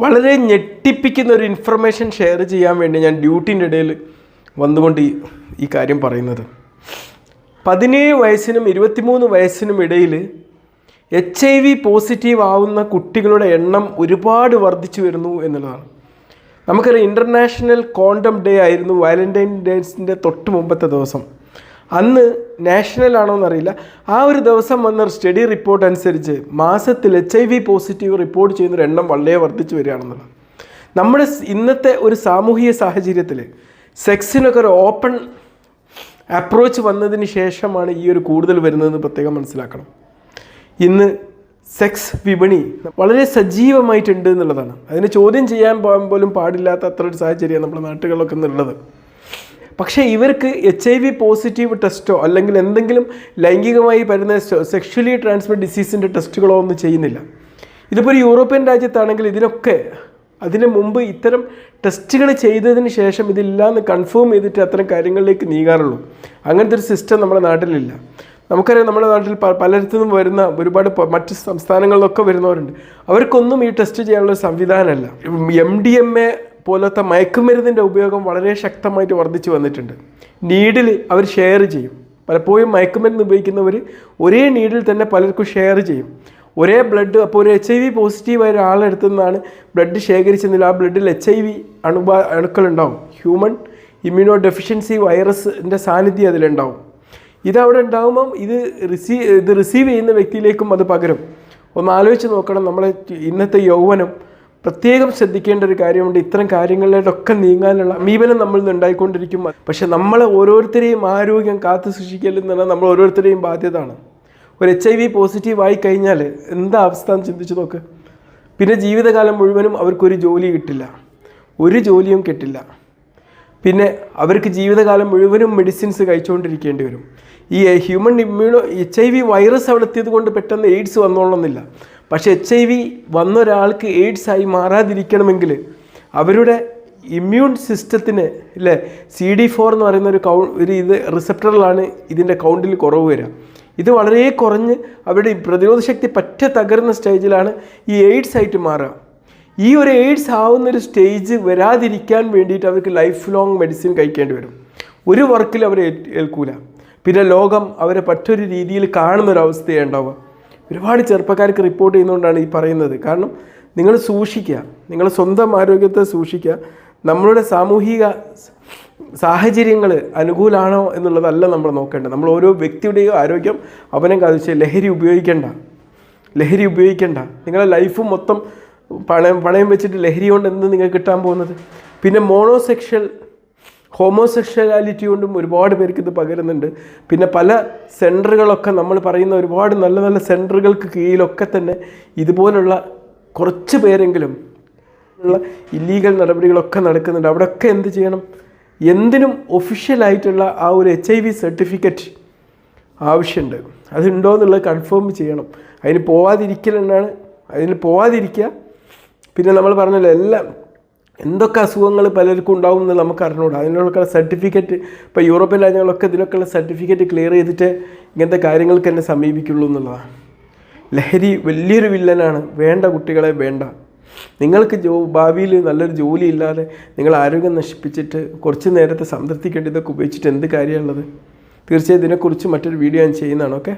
വളരെ ഞെട്ടിപ്പിക്കുന്ന ഒരു ഇൻഫർമേഷൻ ഷെയർ ചെയ്യാൻ വേണ്ടി ഞാൻ ഡ്യൂട്ടിന്റെ ഇടയിൽ വന്നുകൊണ്ട് ഈ കാര്യം പറയുന്നത്. പതിനേഴ് വയസ്സിനും ഇരുപത്തിമൂന്ന് വയസ്സിനും ഇടയിൽ എച്ച് ഐ വി പോസിറ്റീവ് ആവുന്ന കുട്ടികളുടെ എണ്ണം ഒരുപാട് വർദ്ധിച്ചു വരുന്നു എന്നുള്ളതാണ്. നമുക്കറിയാം ഇന്റർനാഷണൽ കോണ്ടം ഡേ ആയിരുന്നു വാലന്റൈൻ ഡേസിന്റെ തൊട്ട് മുമ്പത്തെ ദിവസം. അന്ന് നാഷണൽ ആണോ എന്നറിയില്ല ആ ഒരു ദിവസം വന്ന സ്റ്റഡി റിപ്പോർട്ട് അനുസരിച്ച് മാസത്തിൽ H I V positive report ചെയ്യുന്നൊരു എണ്ണം വളരെ വർദ്ധിച്ചു വരികയാണെന്നുള്ളത്. നമ്മുടെ ഇന്നത്തെ ഒരു സാമൂഹിക സാഹചര്യത്തിൽ സെക്സിനൊക്കെ ഒരു ഓപ്പൺ അപ്രോച്ച് വന്നതിന് ശേഷമാണ് ഈ ഒരു കൂടുതൽ വരുന്നതെന്ന് പ്രത്യേകം മനസ്സിലാക്കണം. ഇന്ന് സെക്സ് വിപണി വളരെ സജീവമായിട്ടുണ്ട് എന്നുള്ളതാണ്. അതിന് ചോദ്യം ചെയ്യാൻ പോലും പാടില്ലാത്ത അത്ര ഒരു സാഹചര്യമാണ് നമ്മുടെ നാട്ടുകളിലൊക്കെ ഇന്നുള്ളത്. പക്ഷേ ഇവർക്ക് എച്ച് ഐ വി പോസിറ്റീവ് ടെസ്റ്റോ അല്ലെങ്കിൽ എന്തെങ്കിലും ലൈംഗികമായി വരുന്ന സെക്ഷലി ട്രാൻസ്മിറ്റ് ഡിസീസിന്റെ ടെസ്റ്റുകളോ ഒന്നും ചെയ്യുന്നില്ല. ഇതിപ്പോൾ ഒരു യൂറോപ്യൻ രാജ്യത്താണെങ്കിൽ ഇതിനൊക്കെ അതിനു മുമ്പ് ഇത്തരം ടെസ്റ്റുകൾ ചെയ്തതിന് ശേഷം ഇതില്ലാന്ന് കൺഫേം ചെയ്തിട്ട് അത്തരം കാര്യങ്ങളിലേക്ക് നീങ്ങാറുള്ളൂ. അങ്ങനത്തെ ഒരു സിസ്റ്റം നമ്മുടെ നാട്ടിലില്ല. നമുക്കറിയാം നമ്മുടെ നാട്ടിൽ പലയിടത്തു നിന്നും വരുന്ന ഒരുപാട് മറ്റ് സംസ്ഥാനങ്ങളിലൊക്കെ വരുന്നവരുണ്ട്. അവർക്കൊന്നും ഈ ടെസ്റ്റ് ചെയ്യാനുള്ള സംവിധാനമല്ല. എം ഡി എം എ പോലത്തെ മയക്കുമരുന്നിന്റെ ഉപയോഗം വളരെ ശക്തമായിട്ട് വർദ്ധിച്ചു വന്നിട്ടുണ്ട്. നീഡിൽ അവർ ഷെയർ ചെയ്യും. പലപ്പോഴും മയക്കുമരുന്ന് ഉപയോഗിക്കുന്നവർ ഒരേ നീഡിൽ തന്നെ പലർക്കും ഷെയർ ചെയ്യും. ഒരേ ബ്ലഡ് അപ്പോൾ ഒരു എച്ച് ഐ വി പോസിറ്റീവായ ഒരാളെടുത്തു നിന്നാണ് ബ്ലഡ് ശേഖരിച്ചതിൽ ആ ബ്ലഡിൽ എച്ച് ഐ വി അണുബാ അണുക്കളുണ്ടാവും ഹ്യൂമൻ ഇമ്മ്യൂണോ ഡെഫിഷ്യൻസി വൈറസിന്റെ സാന്നിധ്യം അതിലുണ്ടാവും. ഇതവിടെ ഉണ്ടാകുമ്പം ഇത് റിസീവ് ഇത് റിസീവ് ചെയ്യുന്ന വ്യക്തിയിലേക്കും അത് പകരും. ഒന്ന് ആലോചിച്ച് നോക്കണം. നമ്മുടെ ഇന്നത്തെ യൗവനം പ്രത്യേകം ശ്രദ്ധിക്കേണ്ട ഒരു കാര്യമുണ്ട്. ഇത്തരം കാര്യങ്ങളിലോട്ടൊക്കെ നീങ്ങാനുള്ള മീപനം നമ്മളിൽ ഉണ്ടായിക്കൊണ്ടിരിക്കും. പക്ഷെ നമ്മളെ ഓരോരുത്തരെയും ആരോഗ്യം കാത്തു സൂക്ഷിക്കലെന്നുള്ള നമ്മൾ ഓരോരുത്തരെയും ബാധ്യതയാണ്. ഒരു എച്ച് ഐ വി പോസിറ്റീവ് ആയി കഴിഞ്ഞാൽ എന്താ അവസ്ഥ എന്ന് ചിന്തിച്ച് നോക്ക്. പിന്നെ ജീവിതകാലം മുഴുവനും അവർക്കൊരു ജോലി കിട്ടില്ല. ഒരു ജോലിയും കിട്ടില്ല. പിന്നെ അവർക്ക് ജീവിതകാലം മുഴുവനും മെഡിസിൻസ് കഴിച്ചുകൊണ്ടിരിക്കേണ്ടി വരും. ഈ human immuno H I V virus അവിടെ എത്തിയത് കൊണ്ട് പെട്ടെന്ന് എയ്ഡ്സ് വന്നോളണമെന്നില്ല പക്ഷേ എച്ച് ഐ വി വന്ന ഒരാൾക്ക് എയ്ഡ്സ് ആയി മാറാതിരിക്കണമെങ്കിൽ അവരുടെ ഇമ്മ്യൂൺ സിസ്റ്റത്തിന് അല്ലേ സി ഡി ഫോർ എന്ന് പറയുന്ന ഒരു കൗ ഒരു ഇത് റിസപ്റ്ററിലാണ് ഇതിന്റെ കൗണ്ടിൽ കുറവ് വരിക. ഇത് വളരെ കുറഞ്ഞ് അവരുടെ പ്രതിരോധ ശക്തി പറ്റ തകർന്ന സ്റ്റേജിലാണ് ഈ എയ്ഡ്സ് ആയിട്ട് മാറുക. ഈ ഒരു എയ്ഡ്സ് ആവുന്ന ഒരു സ്റ്റേജ് വരാതിരിക്കാൻ വേണ്ടിയിട്ട് അവർക്ക് ലൈഫ് ലോങ് മെഡിസിൻ കഴിക്കേണ്ടി വരും. ഒരു വർക്കിൽ അവരെ ഏൽക്കൂല. പിന്നെ ലോകം അവരെ മറ്റൊരു രീതിയിൽ കാണുന്നൊരവസ്ഥയാണ് ഉണ്ടാവുക. ഒരുപാട് ചെറുപ്പക്കാർക്ക് റിപ്പോർട്ട് ചെയ്യുന്നതുകൊണ്ടാണ് ഈ പറയുന്നത്. കാരണം നിങ്ങൾ സൂക്ഷിക്കുക. നിങ്ങൾ സ്വന്തം ആരോഗ്യത്തെ സൂക്ഷിക്കുക. നമ്മളുടെ സാമൂഹിക സാഹചര്യങ്ങൾ അനുകൂലമാണോ എന്നുള്ളതല്ല നമ്മൾ നോക്കേണ്ടത്. നമ്മൾ ഓരോ വ്യക്തിയുടെയും ആരോഗ്യം അവനെ കാതിച്ച് ലഹരി ഉപയോഗിക്കേണ്ട. ലഹരി ഉപയോഗിക്കേണ്ട. നിങ്ങളുടെ ലൈഫ് മൊത്തം പണയം പണയം വെച്ചിട്ട് ലഹരി കൊണ്ട് എന്ത് നിങ്ങൾക്ക് കിട്ടാൻ പോകുന്നത്? പിന്നെ മോണോസെക്ഷൽ ഹോമോസെക്ഷലാലിറ്റി കൊണ്ടും ഒരുപാട് പേർക്ക് ഇത് പകരുന്നുണ്ട്. പിന്നെ പല സെന്ററുകളൊക്കെ നമ്മൾ പറയുന്ന ഒരുപാട് നല്ല നല്ല സെന്ററുകൾക്ക് കീഴിലൊക്കെ തന്നെ ഇതുപോലുള്ള കുറച്ച് പേരെങ്കിലും ഉള്ള ഇല്ലീഗൽ നടപടികളൊക്കെ നടക്കുന്നുണ്ട്. അവിടെയൊക്കെ എന്ത് ചെയ്യണം? എന്തിനും ഒഫീഷ്യലായിട്ടുള്ള ആ ഒരു എച്ച് ഐ വി സർട്ടിഫിക്കറ്റ് ആവശ്യമുണ്ട്. അതുണ്ടോ എന്നുള്ളത് കൺഫേം ചെയ്യണം. അതിന് പോവാതിരിക്കലെന്നാണ്. അതിന് പോവാതിരിക്കുക. പിന്നെ നമ്മൾ പറഞ്ഞല്ലോ എല്ലാം എന്തൊക്കെ അസുഖങ്ങൾ പലർക്കും ഉണ്ടാവും എന്ന് നമുക്ക് അറിഞ്ഞുകൂടാ. അതിനുള്ള സർട്ടിഫിക്കറ്റ് ഇപ്പോൾ യൂറോപ്യൻ രാജ്യങ്ങളൊക്കെ ഇതിനൊക്കെയുള്ള സർട്ടിഫിക്കറ്റ് ക്ലിയർ ചെയ്തിട്ട് ഇങ്ങനത്തെ കാര്യങ്ങൾക്ക് തന്നെ സമീപിക്കുള്ളൂ എന്നുള്ളതാണ്. ലഹരി വലിയൊരു വില്ലനാണ്. വേണ്ട കുട്ടികളെ വേണ്ട. നിങ്ങൾക്ക് ജോ ഭാവിയിൽ നല്ലൊരു ജോലി ഇല്ലാതെ നിങ്ങൾ ആരോഗ്യം നശിപ്പിച്ചിട്ട് കുറച്ച് നേരത്തെ സംതൃപ്തിക്കേണ്ടി ഇതൊക്കെ ഉപയോഗിച്ചിട്ട് എന്ത് കാര്യമുള്ളത് തീർച്ചയായും ഇതിനെക്കുറിച്ച് മറ്റൊരു വീഡിയോ ഞാൻ ചെയ്യുന്നതാണ്. ഓക്കെ?